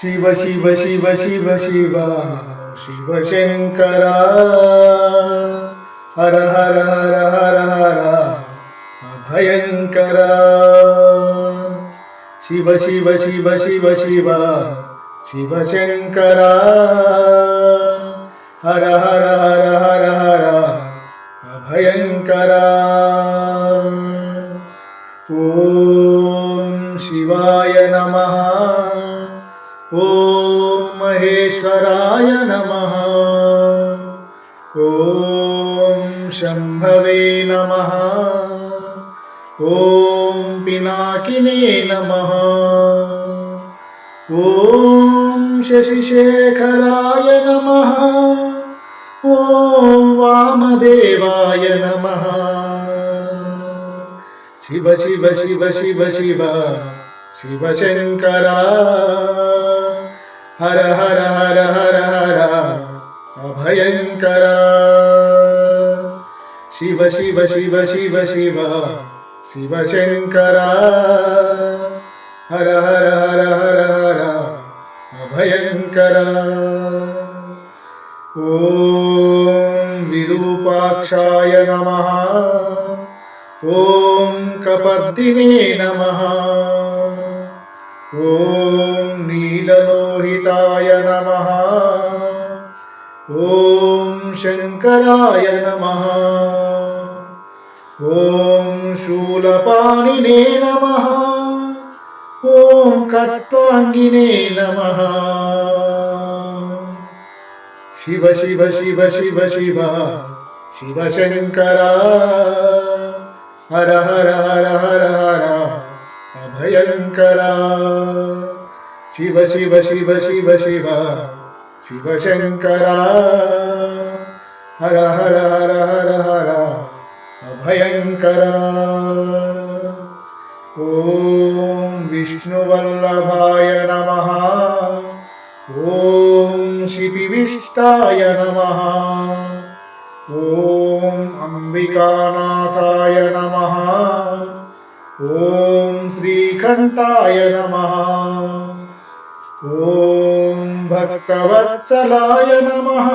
शिव शिव शिव शिव शिव शिवशङ्करा हर हर हर हर हर अभयङ्करा शिव शिव शिव शिव शिव शिवशङ्करा हर हर हर हर हर अभयङ्करा ॐ शिवाय नमः ॐ महेश्वराय नमः। ॐ शम्भवे नमः। ॐ पिनाकिने नमः। ॐ शशिशेखराय नमः। ॐ वामदेवाय नमः। शिव शिव शिव शिव शिव शिवशङ्करा हर हर हर हर हर अभयङ्करा शिव शिव शिव शिव शिव शिवशङ्करा हर हर हर हर हर अभयङ्करा ॐ विरूपाक्षाय नमः। ॐ कपद्दिने नमः। ॐ नीललोहिताय नमः। ॐ शङ्कराय नमः। ॐ शूलपाणिने नमः। ॐ कट्वाङ्गिने नमः। शिव शिव शिव शिव शिव शिवशङ्करा हर हर हर हर हर, अभयङ्करा। शिव शिव शिव शिव शिव। शिवशङ्करा। हर हर हर हर हर। अभयङ्करा। ॐ विष्णुवल्लभाय नमः। ॐ शिपिविष्टाय नमः। ॐ अम्बिकानाथाय नमः। ॐ श्रीकण्ठाय नमः। ॐ भक्तवत्सलाय नमः।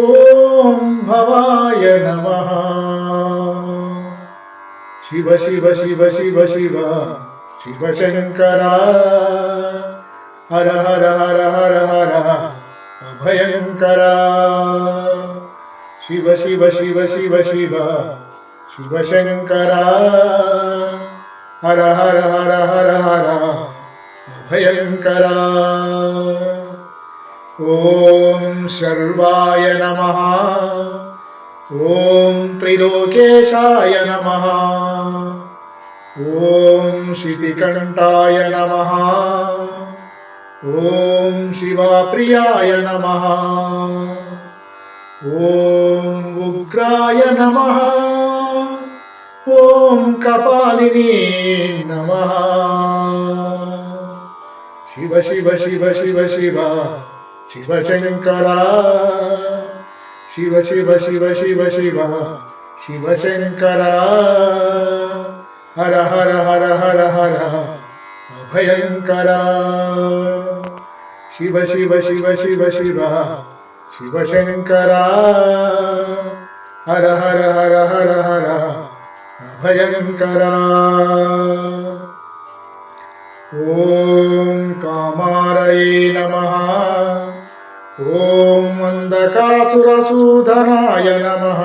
ॐ भवाय नमः। शिव शिव शिव शिव शिव, शिवशङ्करा। हर हर हर हर हर, अभयङ्करा। शिव शिव शिव शिव शिव, शिवशङ्करा। हर हर हर हर हर अभयङ्करा ॐ शर्वाय नमः। ॐ त्रिलोकेशाय नमः। ॐ शितिकण्ठाय नमः। ॐ शिवाप्रियाय नमः। ॐ उग्राय नमः। ॐ कपालिनी नमः। शिव शिव शिव शिव शिव शिवशङ्करा शिव शिव शिव शिव शिव शिव शिवशङ्करा हर हर हर हर हर अभयङ्करा शिव शिव शिव शिव शिव शिवशङ्करा हर हर हर हर हर अभयङ्करा ॐ कामारये नमः। ॐ अन्धकासुरसूदनाय नमः।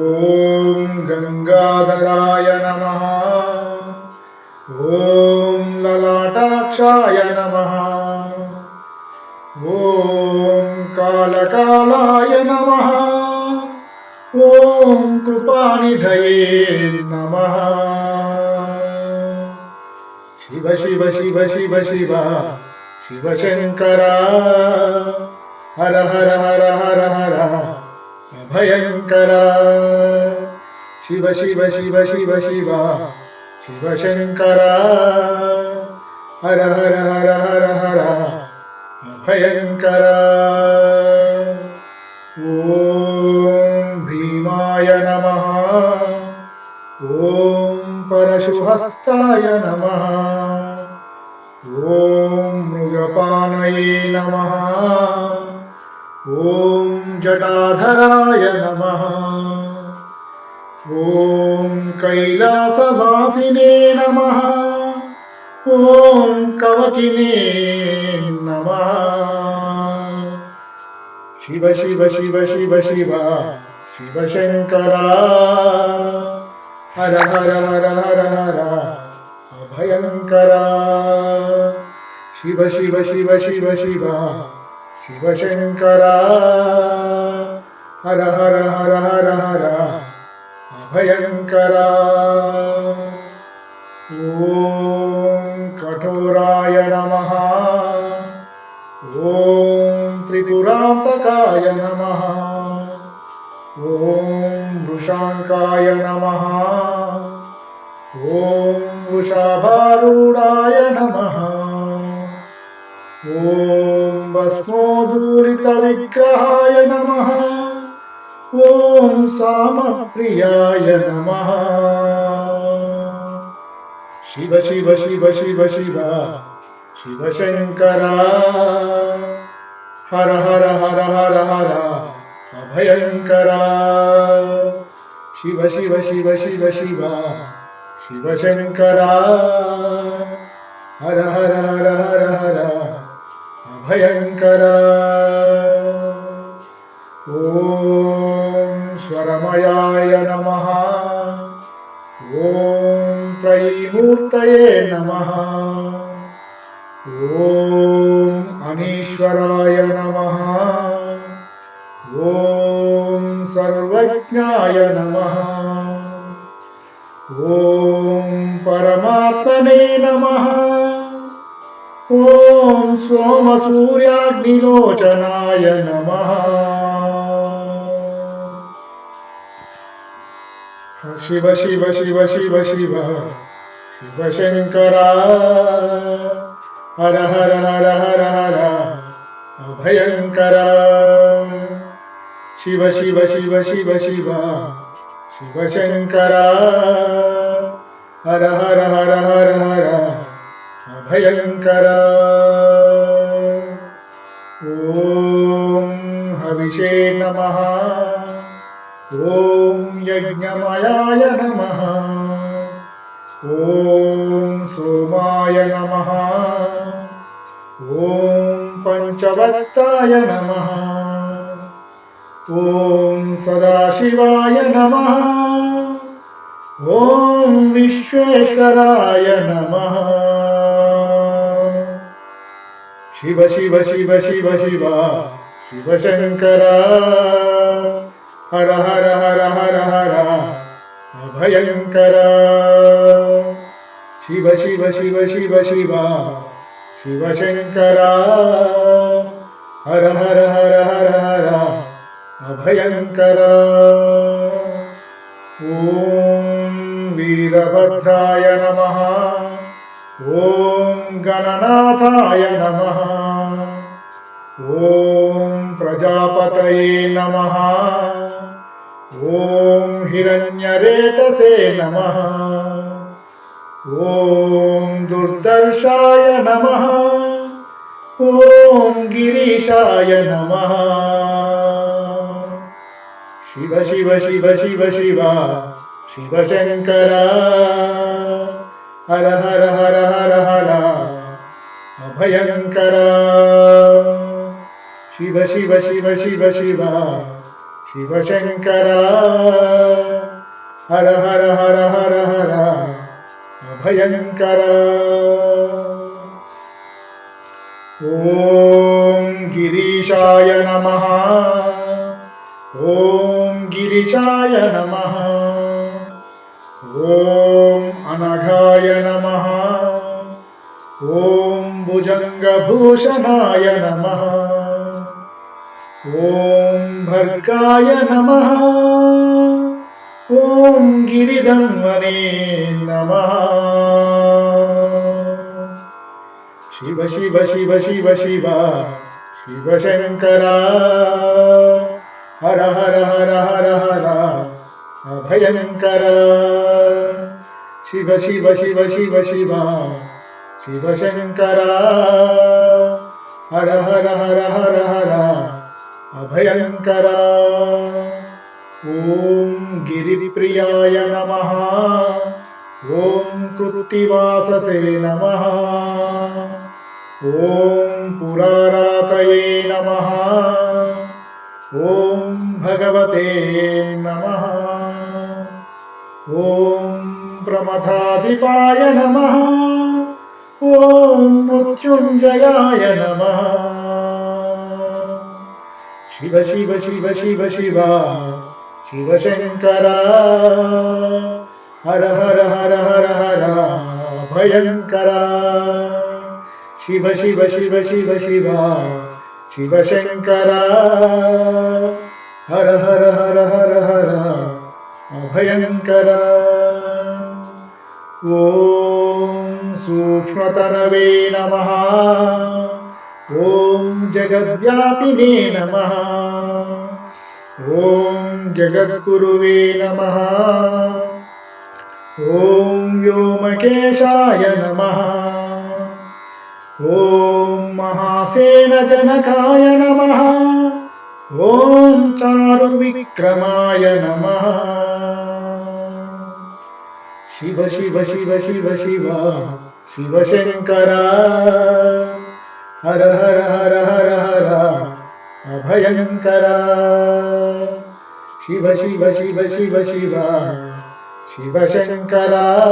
ॐ गङ्गाधराय नमः। ॐ ललाटाक्षाय नमः। ॐ कालकालाय नमः। ॐ कृपानिधये नमः। शिव शिव शिव शिव शिव शिव शिवशङ्करा। हर हर हर हर हर अभयङ्करा। शिव शिव शिव शिव शिव शिव शिवशङ्करा। हर हर हर हर हर अभयङ्करा। ॐ भीमाय नमः। ॐ परशुहस्ताय नमः। ॐ मृगपानये नमः। ॐ जटाधराय नमः। ॐ कैलासवासिने नमः। ॐ कवचिने नमः। शिव शिव शिव शिव शिव शिवशङ्करा हर हर हर हर हर अभयङ्करा शिव शिव शिव शिव शिव शिवशङ्करा हर हर हर हर हर अभयङ्करा ॐ कठोराय नमः। ॐ त्रिपुरान्तकाय नमः। ॐ वृषाङ्काय नमः। ॐ वृषाभारूढाय नमः। ॐ भस्मोदूरितविग्रहाय नमः। ॐ सामप्रियाय नमः। शिव शिव शिव शिव शिव, शिवशङ्करा। हर हर हर हर हर। अभयङ्करा। शिव शिव शिव शिव शिव शिवशङ्करा हर हर हर हर हर, अभयङ्करा। ॐ स्वरमयाय नमः। ॐ त्रयीमूर्तये नमः। ॐ अनीश्वराय नमः। ॐ सर्वज्ञाय नमः। ॐ परमात्मने नमः। ॐ सोमसूर्याग्निलोचनाय नमः। शिव शिव शिव शिव शिव। शिवशङ्करा। हर हर हर हर हर अभयङ्करा। शिव शिव शिव शिव शिव शिवशङ्करा। हर हर हर हर हर अभयङ्करा। ॐ हविषे नमः। ॐ यज्ञमयाय नमः। ॐ सोमाय नमः। ॐ पञ्चवक्ताय नमः। ॐ सदाशिवाय नमः। ॐ विश्वेश्वराय नमः। शिव शिव शिव शिव शिव, शिवशङ्करा। हर हर हर हर हर, अभयङ्करा। शिव शिव शिव शिव शिव, शिवशङ्करा। हर हर हर हर हर अभयङ्करा। ॐ वीरभद्राय नमः। ॐ गणनाथाय नमः। ॐ प्रजापतये नमः। ॐ हिरण्यरेतसे नमः। ॐ दुर्दर्शाय नमः। ॐ गिरीशाय नमः। शिव शिव शिव शिव शिव शिवशङ्करा हर हर हर हर हर अभयङ्करा शिव शिव शिव शिव शिव शिवशङ्करा हर हर हर हर हर अभयङ्करा ॐ गिरीशाय नमः। ॐ गिरिशाय नमः। ॐ अनघाय नमः। ॐ भुजङ्गभूषणाय नमः। ॐ भर्गाय नमः। ॐ गिरिधन्वने नमः। शिव शिव शिव शिव शिव शिवशङ्करा हर हर हर हर हर अभयङ्करा शिव शिव शिव शिव शिव शिवशङ्करा हर हर हर हर हर अभयङ्करा ॐ गिरिप्रियाय नमः। ॐ कृत्तिवाससे नमः। ॐ पुरारातये नमः। ॐ भगवते नमः। ॐ प्रमथाधिपाय नमः। ॐ मृत्युञ्जयाय नमः। शिव शिव शिव शिव शिव, शिवशङ्करा। हर हर हर हर हर भयङ्करा। शिव शिव शिव शिव शिव। शिवशङ्करा। हर हर हर हर हर, अभयङ्करा। ॐ सूक्ष्मतनवे नमः। ॐ जगद्व्यापिने नमः। ॐ जगद्गुरुवे नमः। ॐ व्योमकेशाय नमः। ॐ महासेनजनकाय नमः। ॐ चारुविक्रमाय नमः। शिव शिव शिव शिव शिव, शिवशङ्करा। हर हर हर हर हर, अभयङ्करा। शिव शिव शिव शिव शिव, शिवशङ्करा।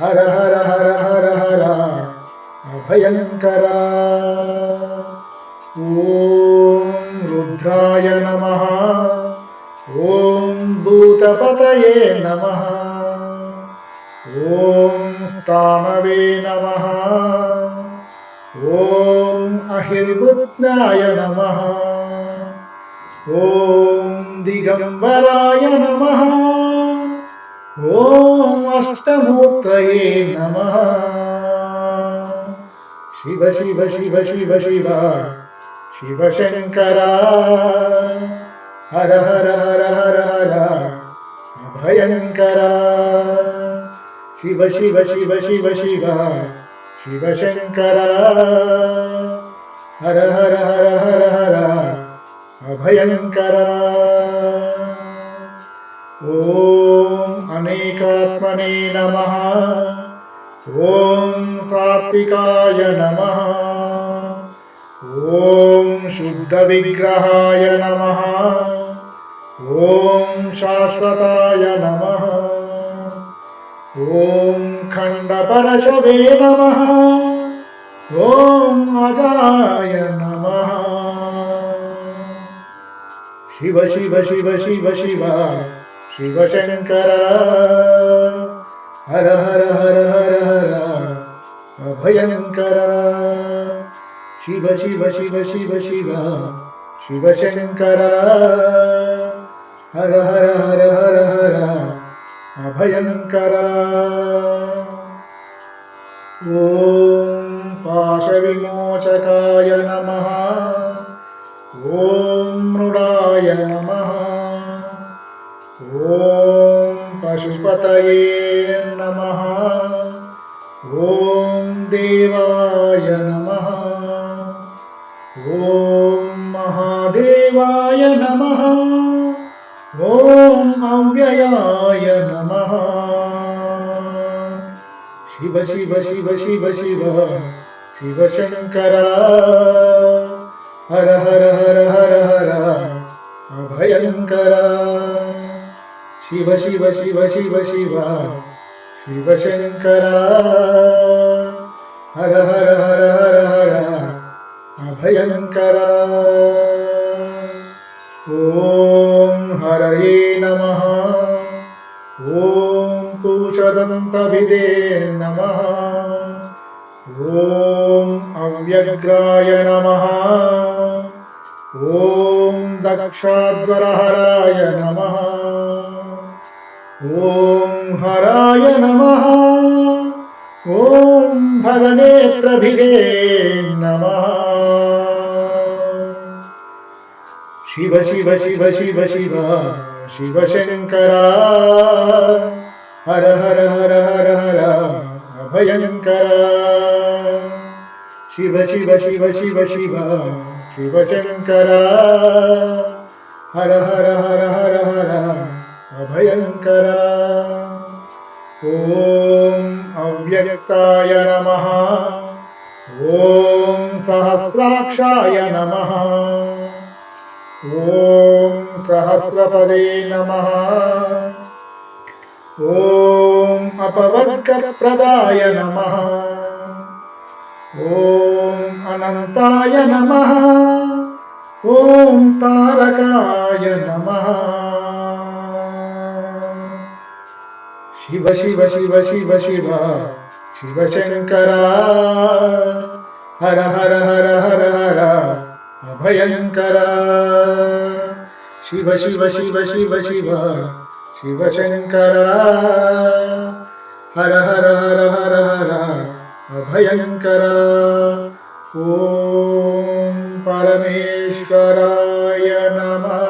हर हर हर हर हर अभयङ्करा ॐ रुद्राय नमः ॐ भूतपतये नमः ॐ स्थानवे नमः ॐ अहिर्बुद्धाय नमः ॐ दिगम्बराय नमः ॐ अष्टमूर्तये नमः शिव शिव शिव शिव शिव। शिवशङ्करा। हर हर हर हर हर। अभयङ्करा। शिव शिव शिव शिव शिव। शिवशङ्करा। हर हर हर हर हर। अभयङ्करा। ॐ अनेकात्मने नमः। ॐ सात्विकाय नमः। ॐ शुद्धविग्रहाय नमः। ॐ शाश्वताय नमः। ॐ खण्डपरशवे नमः। ॐ अजाय नमः। शिव शिव शिव शिव शिव शिवशङ्करा हर हर हर हर हर अभयङ्करा शिव शिव शिव शिव शिव शिवशङ्करा हर हर हर हर हर अभयङ्करा ॐ पाशविमोचकाय नमः। ॐ मृडाय नमः। ॐ पशुपतये नमः। ॐ देवाय नमः। ॐ महादेवाय नमः। ॐ अव्ययाय नमः। शिव शिव शिव शिव शिव शिवशङ्करा हर हर हर हर हर, अभयङ्करा। शिव शिव शिव शिव शिव शिवशङ्करा हर हर हर हर हर अभयङ्करा ॐ हरये नमः। ॐ पूषदन्तभिदे नमः। ॐ अव्यग्राय नमः। ॐ दक्षाध्वरहराय नमः। ॐ हराय नमः। ॐ भगनेत्रभिदे नमः। शिव शिव शिव शिव शिव, शिवशङ्करा। हर हर हर हर हर, अभयङ्कर। शिव शिव शिव शिव शिव, शिवशङ्कर। हर हर हर हर हर अभयङ्कर। ॐ अव्यक्ताय नमः। ॐ सहस्राक्षाय नमः। ॐ सहस्रपदे नमः। ॐ अपवर्गप्रदाय नमः। ॐ अनन्ताय नमः। ॐ तारकाय नमः। शिव शिव शिव शिव शिव शिवशङ्कर हर हर हर हर हर अभयङ्कर शिव शिव शिव शिव शिव शिवशङ्कर हर हर हर हर हर अभयङ्कर ॐ परमेश्वराय नमः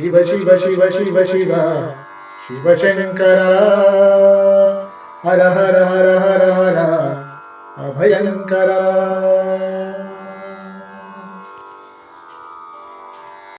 शिव शिव शिव शिव शिव। शिव शंकर। हर हर हर हर हर। अभयङ्कर